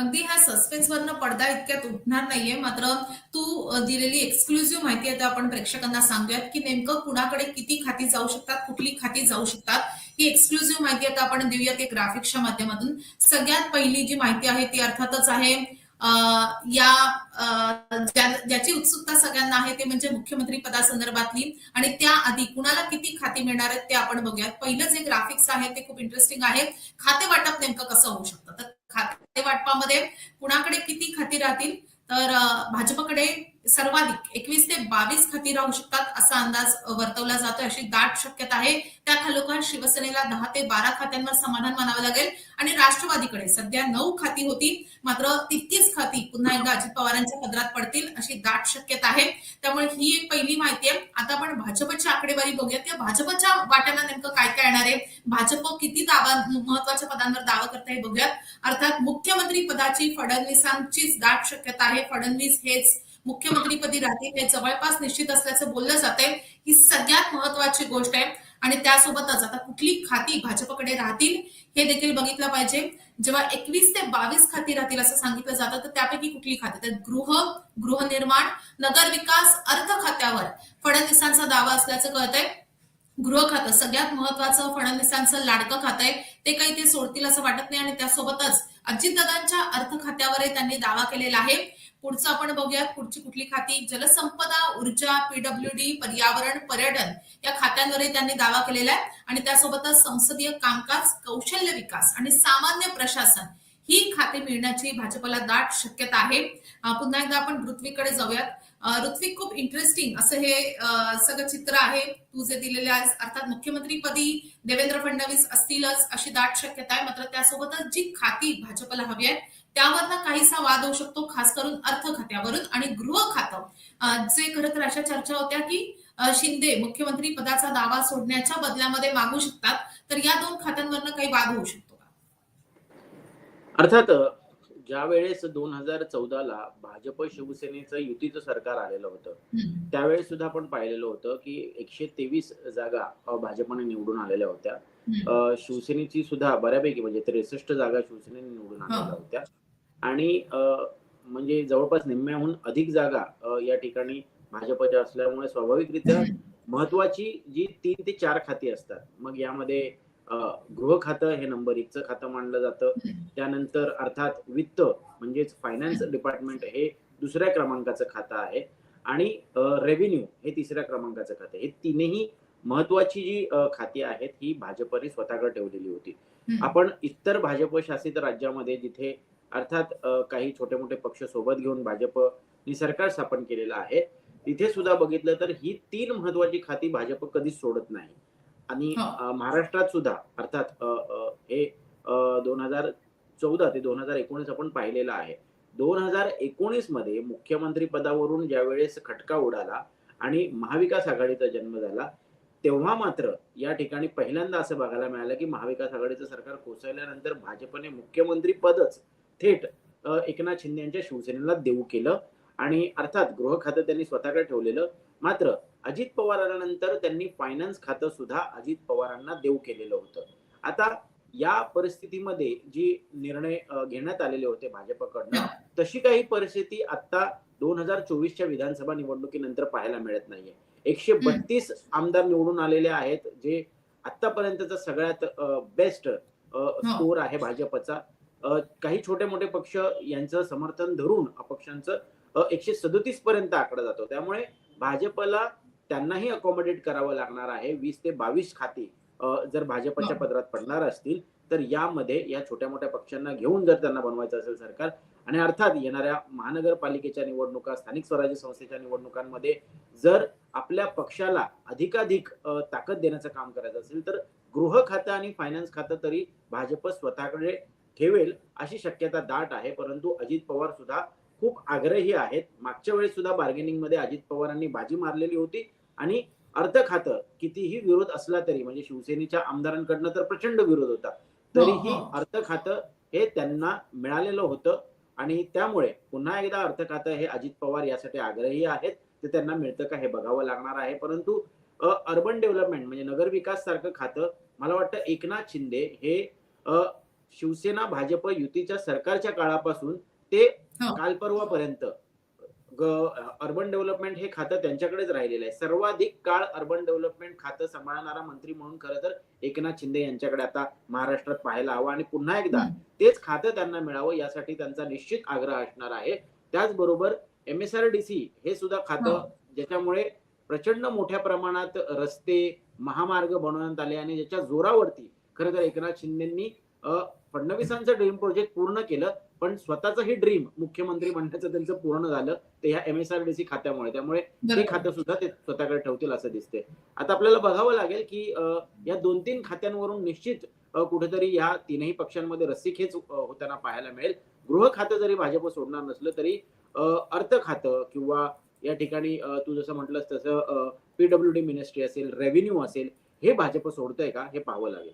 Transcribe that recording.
अगदी ह्या सस्पेन्स वरनं पडदा इतक्यात उठणार नाहीये. मात्र तू दिलेली एक्सक्लुझिव्ह माहिती आहे आपण प्रेक्षकांना सांगूयात की नेमकं कुणाकडे किती खाती जाऊ शकतात कुठली खाती जाऊ शकतात ही एक्सक्लुझिव्ह माहिती आता आपण देऊयात एक ग्राफिक्सच्या माध्यमातून. सगळ्यात पहिली जी माहिती आहे ती अर्थातच आहे या ज्याची उत्सुकता सगळ्यांना आहे ते म्हणजे मुख्यमंत्री पदासंदर्भातली आणि त्याआधी कुणाला किती खाती मिळणार आहेत ते आपण बघूयात. पहिलं जे ग्राफिक्स आहे ते खूप इंटरेस्टिंग आहे. खाते वाटप नेमकं कसं होऊ शकतं? तर खाते वाटपामध्ये कुणाकडे किती खाती राहतील तर भाजपकडे सर्वाधिक एकवीस ते बावीस खाती राहू शकतात असा अंदाज वर्तवला जातोय. अशी दाट शक्यता आहे. त्या खालोखाल शिवसेनेला दहा ते बारा खात्यांवर समाधान मानावं लागेल. आणि राष्ट्रवादीकडे सध्या नऊ खाती होती. मात्र तितकीच खाती पुन्हा एकदा अजित पवारांच्या पदरात पडतील अशी दाट शक्यता आहे. त्यामुळे ही एक पहिली माहिती आहे. आता आपण भाजपची आकडेवारी बघूया त्या भाजपच्या वाट्याला नेमकं काय काय येणार आहे? भाजप किती दावा महत्त्वाच्या पदांवर दावा करता हे बघूयात. अर्थात मुख्यमंत्री पदाची फडणवीसांचीच दाट शक्यता आहे. फडणवीस हेच मुख्यमंत्रीपदी राहतील हे जवळपास निश्चित असल्याचं बोललं जाते ही सगळ्यात महत्वाची गोष्ट आहे. आणि त्यासोबतच आता कुठली खाती भाजपकडे राहतील हे देखील बघितलं पाहिजे. जेव्हा एकवीस ते बावीस खाती राहतील असं सांगितलं जातं तर त्यापैकी कुठली खाती? तर गृह गृहनिर्माण नगर विकास अर्थ खात्यावर फडणवीसांचा दावा असल्याचं कळतंय. गृह खातं सगळ्यात महत्वाचं फडणवीसांचं लाडकं खातं आहे. ते काही ते सोडतील असं वाटत नाही. आणि त्यासोबतच अजितदादांच्या अर्थ खात्यावरही त्यांनी दावा केलेला आहे. पुढचं आपण बघूयात. पुढची कुठली खाती? जलसंपदा ऊर्जा पीडब्ल्यूडी पर्यावरण पर्यटन या खात्यांवरही त्यांनी दावा केलेला आहे. आणि त्यासोबतच संसदीय कामकाज कौशल्य विकास आणि सामान्य प्रशासन ही खाते मिळण्याची भाजपला दाट शक्यता आहे. पुन्हा एकदा आपण पृथ्वीकडे जाऊयात. ऋत्विक खूप इंटरेस्टिंग असं हे सगळं चित्र आहे. तू जे दिलेले आहेस अर्थात मुख्यमंत्रीपदी देवेंद्र फडणवीस असतीलच अशी दाट शक्यता आहे. मात्र त्यासोबतच जी खाती भाजपला हवी आहेत त्यावरनं काहीसा वाद होऊ शकतो खास करून अर्थ खात्यावरून आणि गृह खातं जे खरं तर अशा चर्चा होत्या की शिंदे मुख्यमंत्री पदाचा दावा सोडण्याच्या बदल्यामध्ये मागू शकतात तर या दोन खात्यांवरनं काही वाद होऊ शकतो का? अर्थात ज्या वेळेस दोन हजार चौदाला भाजप शिवसेनेचं युतीचं सरकार आलेलं होतं. त्यावेळेस सुद्धा आपण पाहिलेलं होतं की एकशे तेवीस जागा भाजपने निवडून आलेल्या होत्या शिवसेनेची सुद्धा बऱ्यापैकी म्हणजे त्रेसष्ट जागा शिवसेनेने निवडून आलेल्या. होत्या आणि म्हणजे जवळपास निम्म्याहून अधिक जागा या ठिकाणी भाजपच्या असल्यामुळे स्वाभाविकरित्या महत्वाची जी तीन ते चार खाती असतात मग यामध्ये गृह खातं हे नंबर एकचं खातं मानलं जातं. त्यानंतर अर्थात वित्त म्हणजेच फायनान्स डिपार्टमेंट हे दुसऱ्या क्रमांकाचं खातं आहे. आणि रेव्हेन्यू हे तिसऱ्या क्रमांकाचं खातं हे तीनही महत्वाची जी खाती आहेत ही भाजपने स्वतःकडे ठेवलेली होती. आपण इतर भाजप शासित राज्यामध्ये जिथे अर्थात काही छोटे मोठे पक्ष सोबत घेऊन भाजपनी सरकार स्थापन केलेलं आहे तिथे सुद्धा बघितलं तर ही तीन महत्वाची खाती भाजप कधीच सोडत नाही. आणि हो. महाराष्ट्रात सुद्धा अर्थात हे दोन हजार चौदा ते दोन हजार एकोणीस आपण पाहिलेलं आहे दोन हजार एकोणीसमध्ये मुख्यमंत्री पदावरून ज्यावेळेस खटका उडाला आणि महाविकास आघाडीचा जन्म झाला तेव्हा मात्र या ठिकाणी पहिल्यांदा असं बघायला मिळालं की महाविकास आघाडीचं सरकार कोसळल्यानंतर भाजपने मुख्यमंत्री पदच थेट एकनाथ शिंदे यांच्या शिवसेनेला देऊ केलं आणि अर्थात गृह खातं त्यांनी स्वतःकडे ठेवलेलं मात्र अजित पवार आल्यानंतर त्यांनी फायनान्स खातं सुद्धा अजित पवारांना देऊ केलेलं होतं. आता या परिस्थितीमध्ये जी निर्णय घेण्यात आलेले होते भाजपकडनं तशी काही परिस्थिती आता दोन हजार चोवीसच्या विधानसभा निवडणुकीनंतर पाहायला मिळत नाहीये. एकशे बत्तीस आमदार निवडून आलेले आहेत जे आतापर्यंतचा सगळ्यात बेस्ट स्कोर आहे भाजपचा. काही छोटे मोठे पक्ष यांचं समर्थन धरून अपक्षांचं एकशे सदोतीस पर्यंत आकडा जातो. त्यामुळे भाजपला त्यांनाही अकोमोडेट करावं लागणार आहे. वीस ते बावीस खाती जर भाजपच्या. पदरात पडणार असतील तर यामध्ये या छोट्या मोठ्या पक्षांना घेऊन जर त्यांना बनवायचं असेल सरकार आणि अर्थात येणाऱ्या महानगरपालिकेच्या निवडणुका स्थानिक स्वराज्य संस्थेच्या निवडणुकांमध्ये जर आपल्या पक्षाला अधिकाधिक ताकद देण्याचं काम करायचं असेल तर गृह खातं आणि फायनान्स खातं तरी भाजप स्वतःकडे ठेवेल अशी शक्यता दाट आहे. परंतु अजित पवार सुद्धा खूप आग्रही आहेत. मागच्या वेळेस सुद्धा बार्गेनिंगमध्ये अजित पवारांनी बाजी मारलेली होती. आणि अर्थ खातं कितीही विरोध असला तरी म्हणजे शिवसेनेच्या आमदारांकडनं तर प्रचंड विरोध होता तरीही. अर्थ खातं हे त्यांना मिळालेलं होतं आणि त्यामुळे पुन्हा एकदा अर्थ खातं हे अजित पवार यासाठी आग्रही आहेत ते त्यांना मिळतं का हे बघावं लागणार आहे परंतु अर्बन डेव्हलपमेंट म्हणजे नगर विकास सारखं खातं मला वाटतं एकनाथ शिंदे हे शिवसेना भाजप युतीच्या सरकारच्या काळापासून ते हो. काल परवापर्यंत अर्बन डेव्हलपमेंट हे खातं त्यांच्याकडेच राहिलेलं आहे सर्वाधिक काळ अर्बन डेव्हलपमेंट खातं सांभाळणारा मंत्री म्हणून खरं तर एकनाथ शिंदे यांच्याकडे आता महाराष्ट्रात पाहायला हवं आणि पुन्हा एकदा. तेच खातं त्यांना मिळावं यासाठी त्यांचा निश्चित आग्रह असणार आहे त्याचबरोबर एमएसआरडीसी हे सुद्धा खातं. ज्याच्यामुळे प्रचंड मोठ्या प्रमाणात रस्ते महामार्ग बनवण्यात आले आणि ज्याच्या जोरावरती खरं तर एकनाथ शिंदेंनी फडणवीसांचं ड्रीम प्रोजेक्ट पूर्ण केलं पण स्वतःचं हे ड्रीम मुख्यमंत्री बनण्याचं त्यांचं पूर्ण झालं ते ह्या एमएसआरडीसी खात्यामुळे. त्यामुळे ते. खातं सुद्धा ते स्वतःकडे ठेवतील असं दिसते आता आपल्याला बघावं लागेल की या दोन तीन खात्यांवरून निश्चित कुठेतरी या तीनही पक्षांमध्ये रस्सीखेच होताना पाहायला मिळेल. गृह खातं जरी भाजप सोडणार नसलं तरी अर्थ खातं किंवा या ठिकाणी तू जसं म्हटलंस तसं पीडब्ल्यू डी मिनिस्ट्री असेल रेव्हेन्यू असेल हे भाजप सोडतंय का? हे पाहावं लागेल.